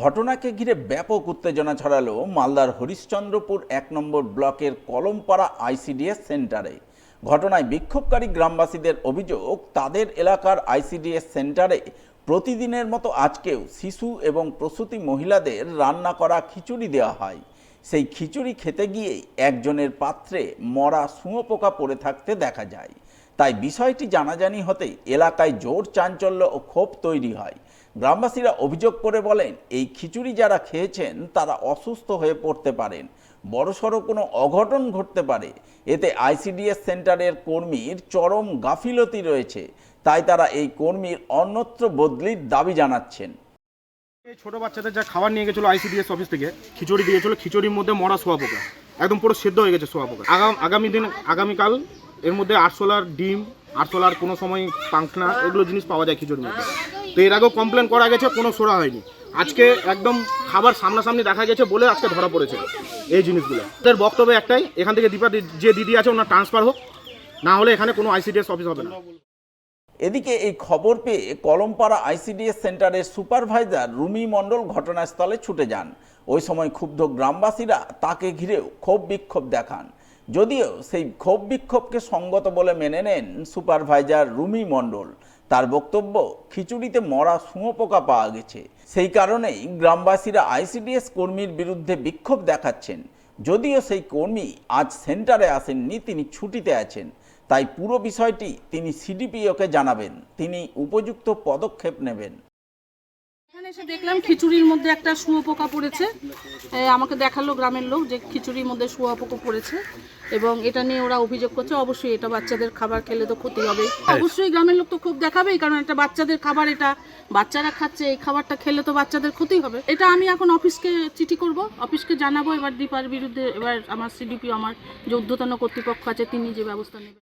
ঘটনাকে ঘিরে ব্যাপক উত্তেজনা ছড়ালো মালদার হরিশ্চন্দ্রপুর এক নম্বর ব্লকের কলমপাড়া আইসিডিএস সেন্টারে। ঘটনায় বিক্ষোভকারী গ্রামবাসীদের অভিযোগ, তাদের এলাকার আইসিডিএস সেন্টারে প্রতিদিনের মতো আজকেও শিশু এবং প্রসূতি মহিলাদের রান্না করা খিচুড়ি দেওয়া হয়। সেই খিচুড়ি খেতে গিয়েই একজনের পাত্রে মরা শুঁয়োপোকা পড়ে থাকতে দেখা যায়। তাই বিষয়টি জানাজানি হতে এলাকায় জোর চাঞ্চল্য ও ক্ষোভ তৈরি হয়। গ্রামবাসীরা অভিযোগ করে বলেন, এই খিচুড়ি যারা খেয়েছেন, তারা অসুস্থ হয়ে পড়তে পারেন। বড়সড় কোনো অঘটন ঘটতে পারে। এতে আইসিডিএস সেন্টারের কর্মীর চরম গাফিলতি রয়েছে। তাই তারা এই কর্মীর অন্যত্র বদলির দাবি জানাচ্ছেন। এই ছোটো বাচ্চাদের যা খাবার নিয়ে গেছিল আইসিডিএস অফিস থেকে, খিচুড়ি দিয়েছিল, খিচুড়ির মধ্যে মরা সোয়া পোকা। একদম পুরো সেদ্ধ হয়ে গেছে সোয়া পোকা। আগাম, আগামী দিন, আগামীকাল এর মধ্যে আরশোলার ডিম আরশোলার কোনো সময় পাংখনা, এগুলো জিনিস পাওয়া যায় খিচুড়ির মধ্যে। তো এর আগেও কমপ্লেন করা গেছে, কোনো সোরা হয়নি। আজকে একদম খাবার সামনাসামনি দেখা গেছে বলে আজকে ধরা পড়েছে এই জিনিসগুলো। তাদের বক্তব্য একটাই, এখান থেকে দীপা যে দিদি আছে ওনার ট্রান্সফার হোক, না হলে এখানে কোনো আইসিডিএস অফিস হবে না। এদিকে এই খবর পেয়ে কলমপাড়া আইসিডিএস সেন্টারের সুপারভাইজার রুমি মণ্ডল ঘটনাস্থলে ছুটে যান। ওই সময় ক্ষুব্ধ গ্রামবাসীরা তাকে ঘিরেও ক্ষোভ বিক্ষোভ দেখান। যদিও সেই ক্ষোভ বিক্ষোভকে সঙ্গত বলে মেনে নেন সুপারভাইজার রুমি মণ্ডল। তার বক্তব্য, খিচুড়িতে মরা শুঁয়োপোকা পাওয়া গেছে। সেই কারণেই গ্রামবাসীরা আইসিডিএস কর্মীর বিরুদ্ধে বিক্ষোভ দেখাচ্ছেন। যদিও সেই কর্মী আজ সেন্টারে আসেননি, তিনি ছুটিতে আছেন। তাই পুরো বিষয়টি তিনি সিডিপিওকে জানাবেন। তিনি উপযুক্ত পদক্ষেপ নেবেন। এখানে এসে দেখলাম খিচুড়ির মধ্যে একটা শুয়োপোকা পড়েছে। আমাকে দেখাল গ্রামের লোক যে খিচুড়ির মধ্যে শুয়োপোকা পড়েছে এবং এটা নিয়ে ওরা অভিযোগ করছে। অবশ্যই এটা বাচ্চাদের খাবার খেলে তো ক্ষতি হবে। অবশ্যই গ্রামের লোক তো খুব দেখাবেই, কারণ এটা বাচ্চাদের খাবার, এটা বাচ্চারা খাচ্ছে, এই খাবারটা খেলে তো বাচ্চাদের ক্ষতি হবে। এটা আমি এখন অফিসকে চিঠি করব, অফিসকে জানাব। এবার দীপার বিরুদ্ধে, এবার আমার সিডিপি আমার যে ঊর্ধ্বতন কর্তৃপক্ষ আছে, তিনি যে ব্যবস্থা নেবেন